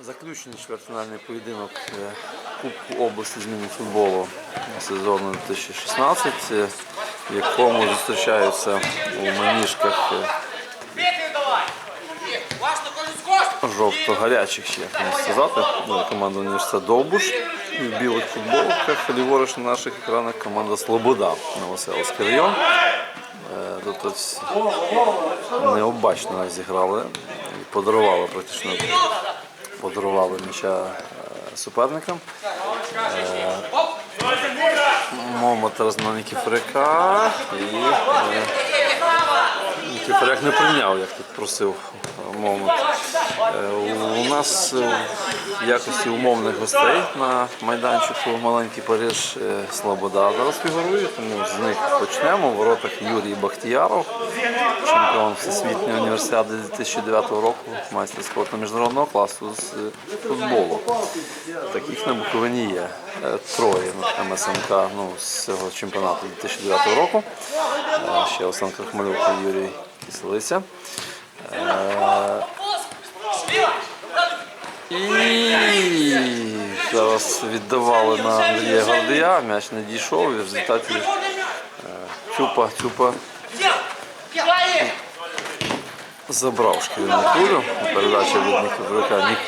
Заключний чвертьфінальний поєдинок е, Кубку області зміни футболу сезону 2016, е, в якому зустрічаються у маніжках е, жовто-гарячих, як можна сказати, команда університет Довбуш. В білих футболках ліворуч на наших екранах команда Слобода Новоселський район. Тут ось необачно зіграли і подарували практично подарували м'яча е, суперникам. Е, Момот на Нікіфоряка і Нікіфоряк не прийняв, як тут просив е, Е, У нас е, в якості умовних гостей на майданчику маленький Париж Слобода зараз фігурує, тому з них почнемо. В воротах Юрій Бахтіяров, чемпіон Всесвітньої універсіади 2009 року, майстер спорту міжнародного класу з футболу. Таких на Буковині є троє МСМК ну, з цього чемпіонату 2009 року. Ще Олександр Крахмалюк Юрій Киселиця. І зараз віддавали на Андрія Гордія, м'яч не дійшов в результаті е, Цюпа, Цюпа забрав шкіряну кулю. Передача від Нікіфоряка Нік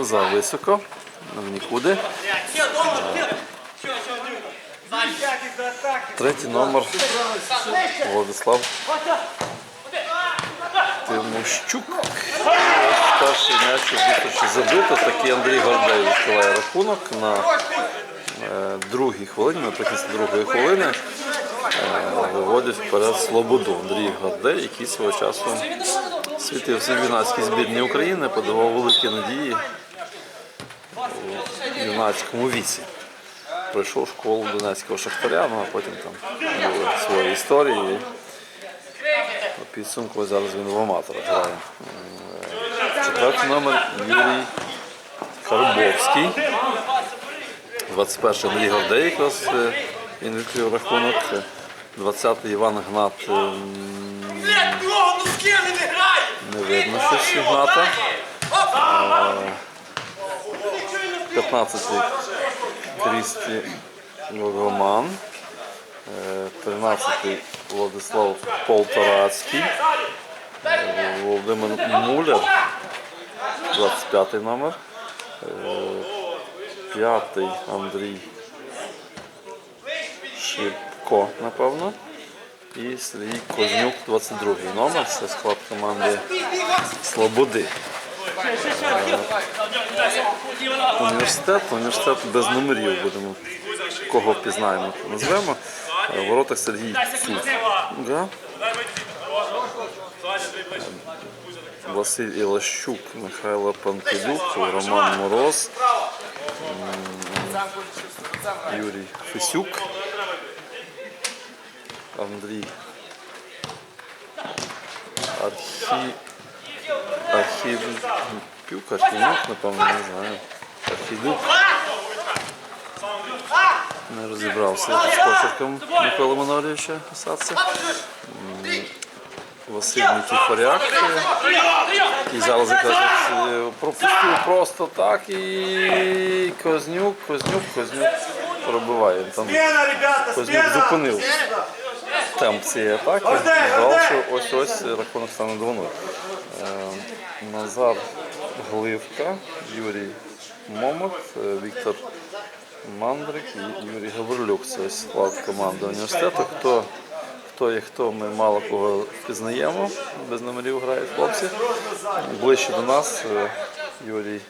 за високо, в нікуди. Третій номер Владислав Тимощук. Перший м'яч зустрічі забито. Такий Андрій Гордей відкриває рахунок на е, другій хвилині, наприкінці другої хвилини. е, Виводить вперед Слободу Андрій Гордей, який свого часу світився в юнацькій збірні України, подавав великі надії у юнацькому віці. Пройшов школу Донецького шахтаря, ну а потім там були свої історії. У підсумку зараз він в аматорах грає. Четвертий номер Юрій Карбовський. 21-й Андрій Гордей якраз е, він відкрив рахунок. 20-й Іван Гнат е, ну не видно щось Гната. 15-й Крісті Роман. Е, 13-й Владислав Полторацький. Е, Володимир Муляр. 25-й номер. 5-й Андрій Шипко, напевно. І Сергій Кознюк, 22 номер. Це склад команди Слободи. Університет, університет без номерів будемо. Кого впізнаємо, назвемо. Е, В воротах Сергій Цук. Да? Василь Ілащук, Михайло Пантелюк, Роман Мороз, Юрій Фесюк, Андрій Архі... Архівпюк, Архівнюк, напевно, не знаю. Архідюк. Не розібрався з почерком Миколи Манорівича Саце. Василь Нікіфоряк, який зараз якраз е, пропустив просто так і Кознюк, Кознюк, Кознюк пробиває. Там Кознюк зупинив темп цієї атаки. Здавав, що ось ось рахунок стане 2-0. Назар Гливка, Юрій Момот, е, Віктор Мандрик і Юрій Гаврилюк. Це склад команди університету. Хто, хто є хто, ми мало кого впізнаємо. Без номерів грають хлопці. Ближче до нас е, Юрій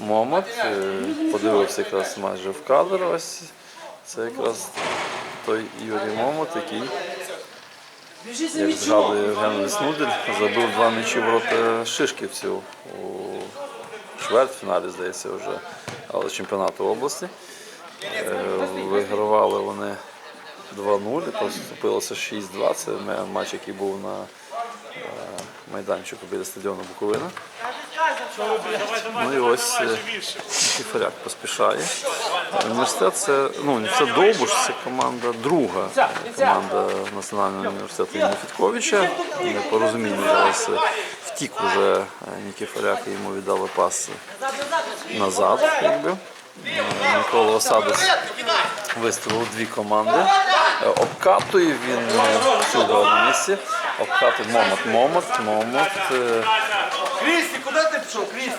Момот. е, Подивився якраз майже в кадр. Ось це якраз той Юрій Момот, який, як згадує Євген Веснудель, забив два м'ячі в ворота шишківців у чвертьфіналі, здається, вже, але чемпіонату області. Е, Вигравали вони 2-0, поступилося 6-2. Це матч, який був на е, майданчику біля стадіону Буковина. Ну і ось е, Кіфаряк поспішає. Університет це ну університет Довбуш, це команда друга команда Національного університету імені Фітковича. Непорозуміння зараз втік уже е, Нікіфаряк і йому віддали пас назад. Якби. Е, Микола Осадос виставив дві команди. Е, Обкатує він всюди на місці. Обкатує Момот, Момот. е, Крісті, куди ти пішов? Крісті?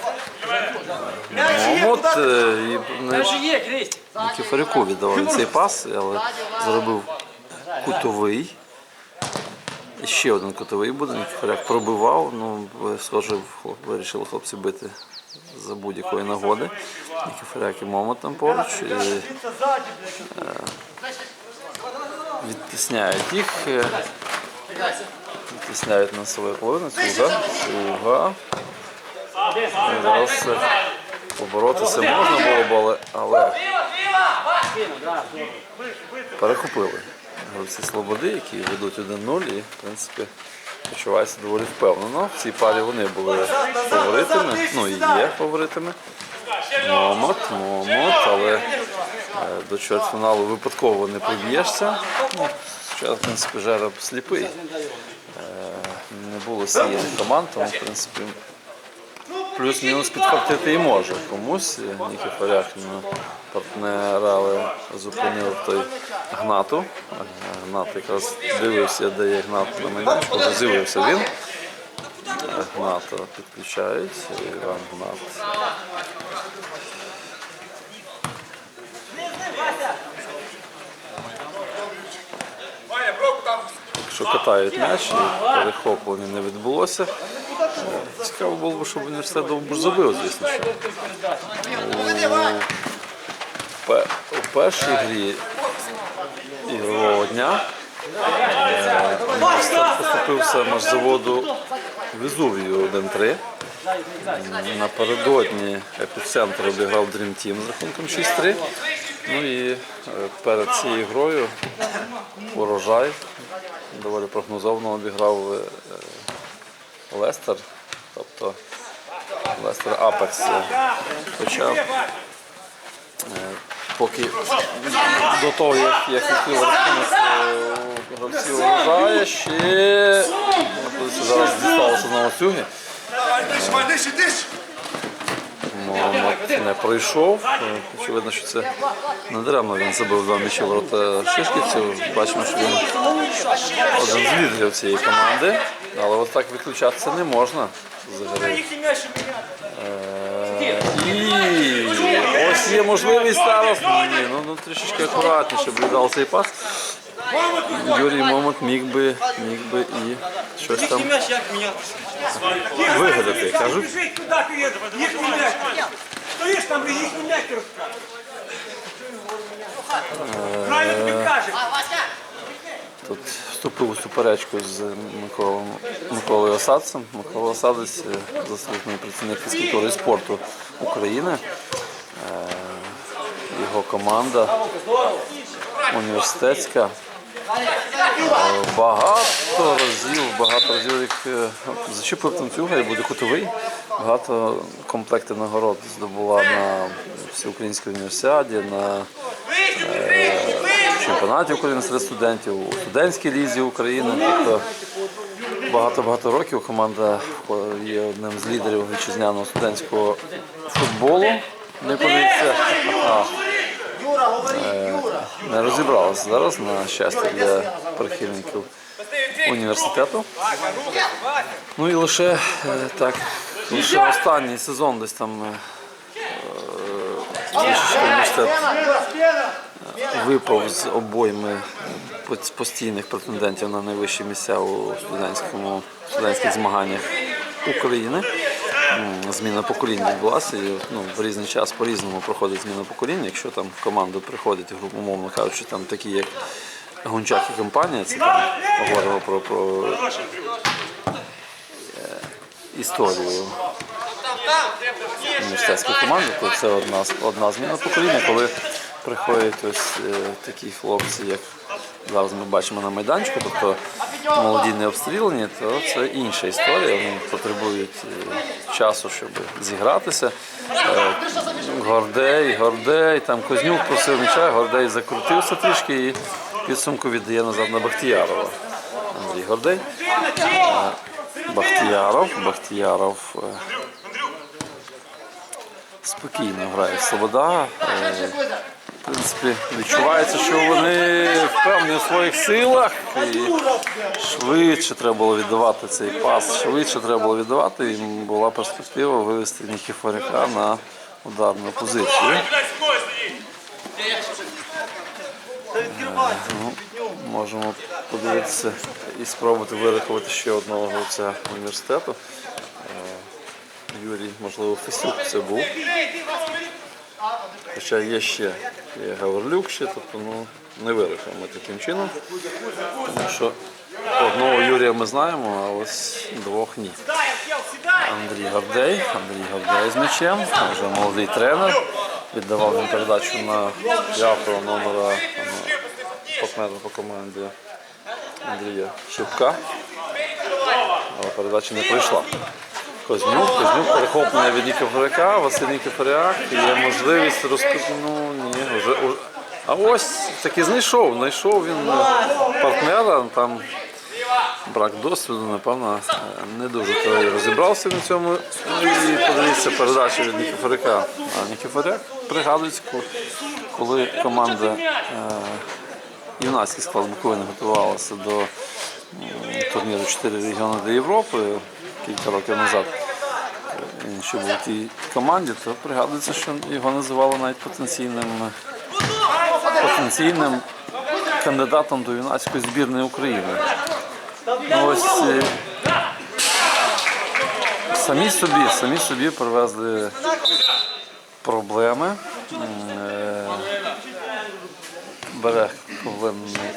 М'яч є, Момот куди ти? е, і не Вже є, Крість. Нікіфоряку віддав він цей пас, але зробив кутовий. І ще один кутовий буде. Нікіфоряк пробивав. Ну, схоже, хлоп- вирішили хлопці бити за будь-якої нагоди. Нікіфоряк і Момот там поруч. І Це ззаді, блядь. відтісняють їх. е, Відтісняють на свою половину. Цуга. І Зараз поборотися можна було б, але- перехопили гравці Слободи, які ведуть 1-0 і, в принципі, почуваються доволі впевнено. В цій парі вони були фаворитами, ну і є фаворитами. Момот, Момот, але е, до чвертьфіналу випадково не проб'єшся. Ну, Зараз, в принципі, жереб сліпий. Е, Не було сіяних команд, тому, в принципі, плюс-мінус підхватити і може комусь. Нікіфоряк на партнера, але зупинив той Гнату. Гнат якраз дивився, де є Гнат на вже з'явився він. Гната підключають, Іван Гнат. Якщо катають м'яч, перехоплення не відбулося. Цікаво було б, щоб університет забив, звісно. Що. У, першій грі ігрового дня е, університет поступився маршзаводу Везувію 1-3. Напередодні епіцентр обіграв Dream Team з рахунком 6-3. Ну і е, перед цією грою урожай доволі прогнозовно обіграв е, Лестер. Тобто Лестер Апекс. Хоча е, поки до того, як, відкрив рахунок е, гравців урожає, ще зараз дісталося на Оцюги. Не пройшов. Е, Очевидно, що це не даремно він забив два м'ячі ворота Шишківців. Бачимо, що він один з лідерів цієї команди. Але от так відключатися не можна взагалі. Їхній м'яч міняти. І ось є можливість зараз. Ні, ну, ну трішечки акуратніше б віддав цей пас. Юрій Момот міг би, міг би і щось там Їхній м'яч як міняти? вигадати. Кажуть, Біжить, куди ти їдеш? Їхній м'яч. Стоїш там, і їхній м'яч розкаже. Правильно тобі каже. Тут вступив у суперечку з Миколою, Миколою Осадцем. Микола Осадець е, заслужений працівник фізкультури і спорту України. Е, Його команда університетська. Е, Багато разів, багато разів як зачепив танцюга і буде кутовий. Багато комплектів нагород здобула на всеукраїнській універсіаді, на чемпіонаті України серед студентів, у студентській лізі України. Тобто багато-багато років команда є одним з лідерів вітчизняного студентського футболу. Не поміться. Не розібралася зараз на щастя для прихильників університету. Ну і лише е, так, лише останній сезон десь там е, е, випав з обойми постійних претендентів на найвищі місця у студентському студентських змаганнях України. Зміна поколінь відбулася і ну, в різний час по-різному проходить зміна поколінь. Якщо там в команду приходять, умовно кажучи, там такі як Гончак і компанія, це там говоримо про, про е, історію університетської команди, то це одна, одна зміна покоління, коли приходять ось е, такі хлопці, як зараз ми бачимо на майданчику, тобто молоді не обстріляні, то це інша історія. Вони потребують е, часу, щоб зігратися. Е, Гордей, Гордей, там Кознюк просив м'яча, Гордей закрутився трішки і підсумку віддає назад на Бахтіярова. Андрій Гордей. Бахтіяров, Бахтіяров. Спокійно грає Слобода. Е, В принципі, відчувається, що вони впевнені у своїх силах. І швидше треба було віддавати цей пас, швидше треба було віддавати. Їм була перспектива вивести Нікіфоряка на ударну позицію. Ну, можемо подивитися і спробувати вирахувати ще одного гравця університету. Е, Юрій, можливо, Фесюк це був. Хоча є ще є Гаврилюк ще, тобто ну, не вирахуємо таким чином. Тому що одного Юрія ми знаємо, а ось двох ні. Андрій Гордей, Андрій Гордей з м'ячем, вже молодий тренер. Віддавав він передачу на п'ятого номера ну, партнера по команді Андрія Шевка. Але передача не пройшла. Кознюк, Кознюк перехоплення від Нікіфоряка, Василь Нікіфоряк, є можливість розкрити. Ну ні, вже, уже- А ось таки знайшов, знайшов він партнера, там брак досвіду, напевно, не дуже розібрався на цьому. Ну, І подивіться передачу від Нікіфоряка. А Нікіфоряк пригадується, коли команда е, юнацький склад Буковини готувалася до турніру 4 регіони до Європи кілька років назад. Він ще був у тій команді, то пригадується, що його називали навіть потенційним, потенційним кандидатом до юнацької збірної України. Ну, ось е, самі собі, самі собі привезли проблеми. Е, Бере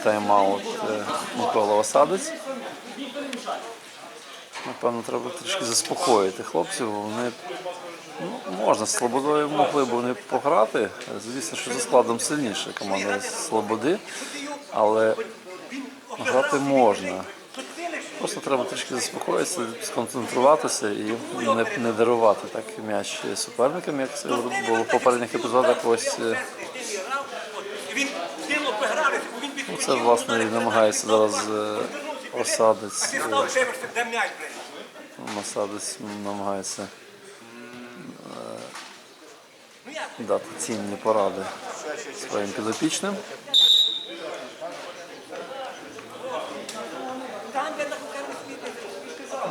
тайм-аут е, Микола Осадець. Напевно, треба трішки заспокоїти хлопців. Вони ну, можна з Слободою могли б вони пограти. Звісно, що за складом сильніша команда Слободи, але грати можна. Просто треба трішки заспокоїтися, сконцентруватися і не, не дарувати так м'яч суперникам, як це було в попередніх епізодах. Ось е, Він ну, це власне і намагається зараз осадець. Ти е, став дивишся, де м'яч, блядь. Масадець намагається е, дати цінні поради своїм підопічним.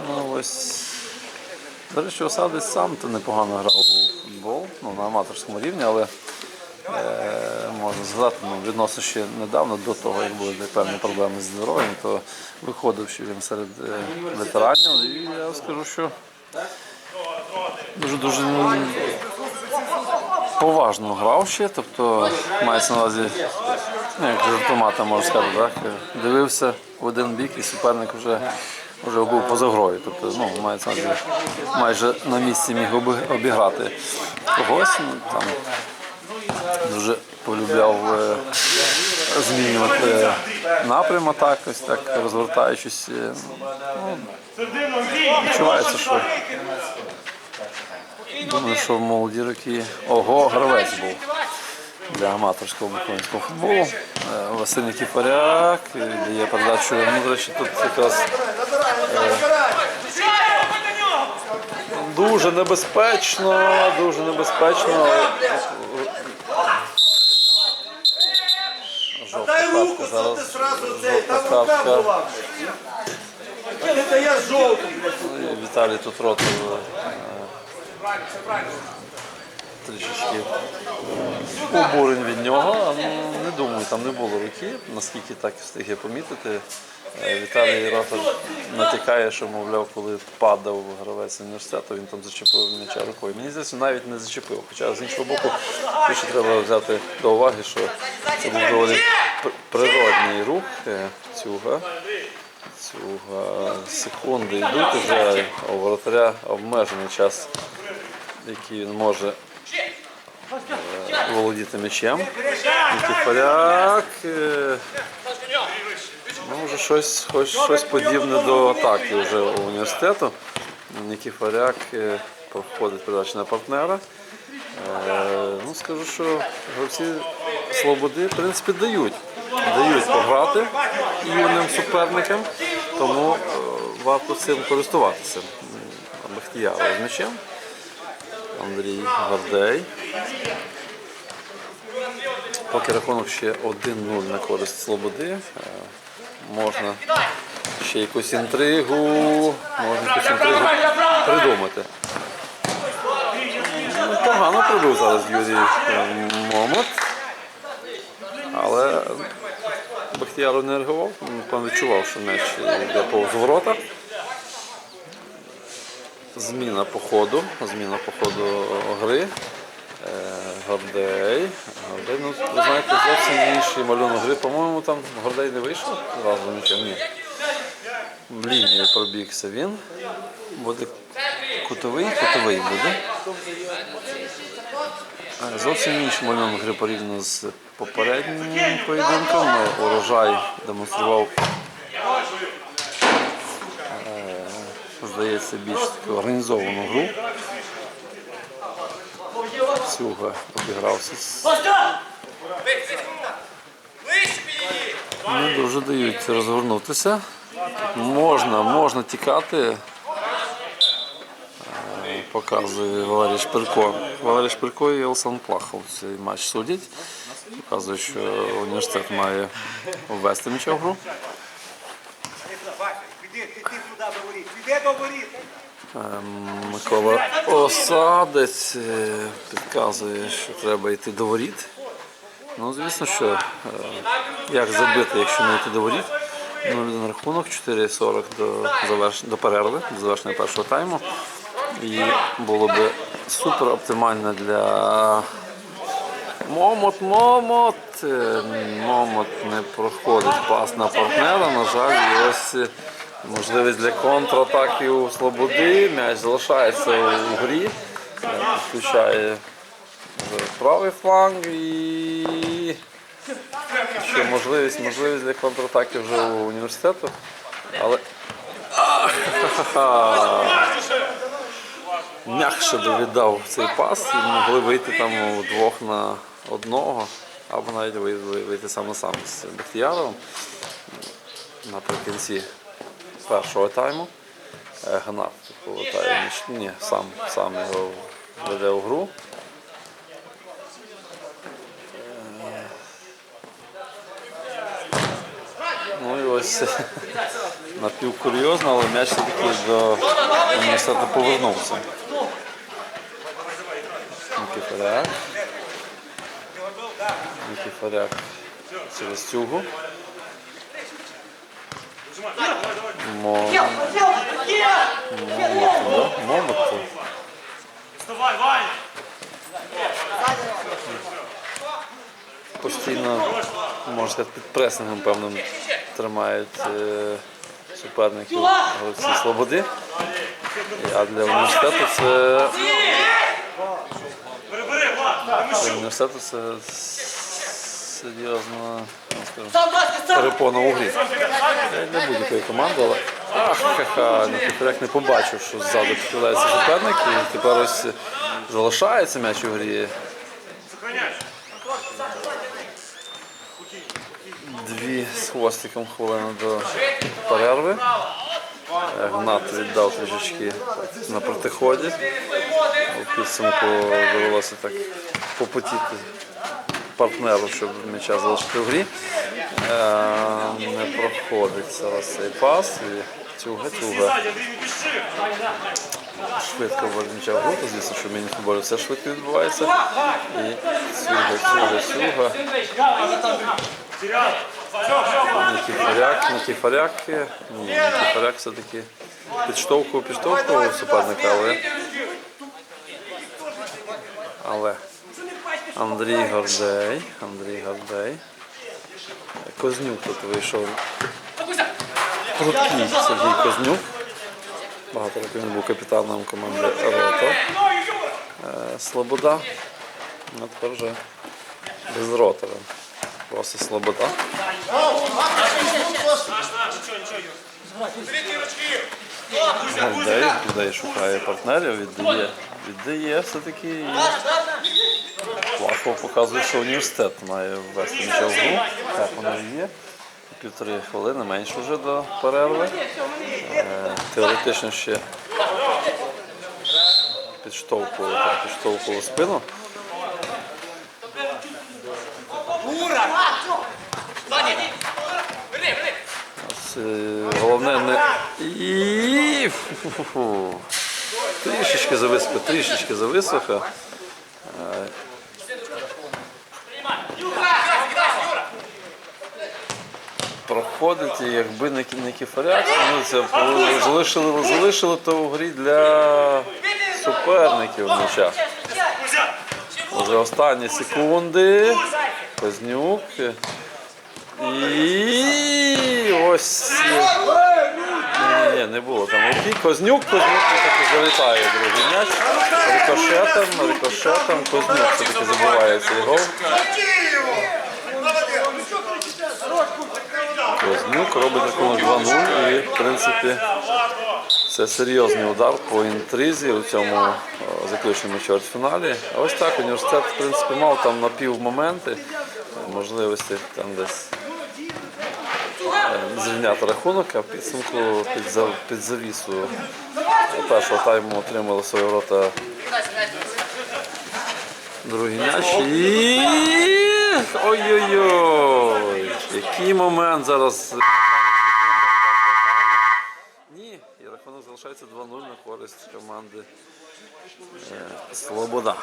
Ну ось. До речі, Осадець сам то непогано грав у футбол ну, на аматорському рівні, але можна згадати, ну, відносно ще недавно, до того, як були певні проблеми з здоров'ям, то виходив, що він серед е, ветеранів. І я скажу, що дуже дуже ну, поважно грав ще, тобто мається на увазі, ну, як жартомата можна сказати, так? дивився в один бік і суперник вже, вже був поза грою. Тобто, ну, мається майже на місці міг обіграти когось. Ну, там, дуже полюбляв е, змінювати е, напрям атак, ось так розвертаючись. е, Ну, відчувається, що Думаю, що в молоді роки ого, гравець був для аматорського буковинського футболу. Е, Василь Нікіфоряк дає передачу. Ну, до речі, тут якраз дуже небезпечно, дуже небезпечно. Руку, що ти сразу цей, там рука була. Це я жовтий, Віталій тут ротов трішечки обурень від нього. Ну, не думаю, там не було руки, наскільки так встиг я помітити. Е, Віталій Ротов натякає, що, мовляв, коли падав гравець університету, він там зачепив м'яча рукою. Мені здається, навіть не зачепив. Хоча з іншого боку, ще треба взяти до уваги, що це був доволі пр- природній рух е, цюга. Цюга секунди йдуть уже, а у воротаря обмежений час, який він може е, володіти м'ячем. Нікіфоряк. Ну, вже щось, хоч, щось подібне до атаки вже у університету. Нікіфоряк е, проходить передачу на партнера. Е, ну, скажу, що гравці Слободи, в принципі, дають. Дають пограти юним суперникам, тому е, варто цим користуватися. М, Бахтіяров з м'ячем. Андрій Гордей. Поки рахунок ще 1-0 на користь Слободи. Е, Можна ще якусь інтригу, можна якусь інтригу придумати. Ну, Погано прибув зараз Юрій е, Момот. Але Бахтіяров не реагував, напевно відчував, що м'яч йде повз ворота. Зміна по ходу, зміна по ходу гри. Е, Гордей. Гордей, ну, ви знаєте, зовсім інший малюнок гри. По-моєму, там Гордей не вийшов зразу нічого. Ні. Лінію пробігся він. Буде кутовий, кутовий буде. Е, Зовсім інший малюнок гри порівняно з попереднім поєдинком. Е, Урожай демонстрував, здається, більш таку організовану гру. Сюга обігрався. Не дуже дають розгорнутися. Можна, можна тікати. Е, Показує Валерій Шпирко. Валерій Шпирко і Елсан Плахов цей матч судять. Показує, що університет має ввести м'яча в гру. Піди, ти, туди до воріт. Піди до воріт. Ем, Микола Осадець е, підказує, що треба йти до воріт. Ну, звісно, що е, як забити, якщо не йти до воріт. 0 рахунок, 4.40 до, заверш... до перерви, до завершення першого тайму. І було б супер оптимально для Момот, Момот. Е, Момот не проходить пас на партнера. На жаль, ось можливість для контратаки у Слободи. М'яч залишається у грі. Вже правий фланг і ще можливість, можливість для контратаки вже у університету. Але м'якше довіддав цей пас і могли вийти там вдвох на одного, або навіть вийти, сам на сам з Бахтіяровим наприкінці першого тайму. Е, Гнат повертає. Ні, сам, сам його веде у гру. Ну і ось напівкурйозно, але м'яч все-таки до університету повернувся. Нікіфоряк. Нікіфоряк через цюгу. Мо... Момот, да? Момот. Вставай, Ваня. постійно, можна сказати, під пресингом певним тримають е, суперників гравці Слободи. А для університету це для університету це серйозна ну, перепона у грі. Е, Для будь-якої команди, але ах, ха-ха, Нікіфоряк не побачив, що ззаду підкидається суперник, і тепер ось залишається м'яч у грі. Дві з хвостиком хвилини до перерви. Гнат віддав трішечки на протиході. У підсумку довелося так попотіти партнеру, щоб м'яча залишити в грі. Е, Не проходить зараз цей пас. І Тюга, тюга Ззаді, Андрій, не піши. швидко м'яча в гру. Звісно, що в міні-футболі все швидко відбувається. І все, Нікіфоряк, Нікіфоряк. Ні, Нікіфоряк все-таки підштовхував, підштовхував суперника, але. Але Андрій Гордей, Андрій Гордей. Кознюк тут вийшов. Прудкий Сергій Кознюк. Багато років він був капітаном команди Рота. Е, Слобода. Ну, тепер вже без ротора. Просто слобода. Людей, людей шукає партнерів, віддає. Віддає все-таки. І показує, що університет має ввести в гру. Так воно і є. Півтори хвилини, менше вже до перерви. Е, Теоретично ще підштовхували, підштовхували спину. Е, Головне не. І... Трішечки зависока, трішечки зависока. Проходить, і якби не, не кіфаряк, ну це залишили, залишили то в грі для суперників м'яча. Вже останні секунди. Кознюк. І ось. Ні, не було там руки. Кознюк, Кознюк все-таки залітає другий м'яч. Рикошетом, рикошетом, Кознюк все-таки забиває цей гол. Кознюк робить рахунок 2-0 і, в принципі, це серйозний удар по інтризі у цьому заключному чвертьфіналі. А ось так університет, в принципі, мав там напівмоменти, можливості там десь е, зрівняти рахунок, а підсумку під, під завісу першого тайму отримали свої ворота другий м'яч. І ой-ой-ой! Який момент зараз. Ні, і рахунок залишається 2-0 на користь команди е, Слобода.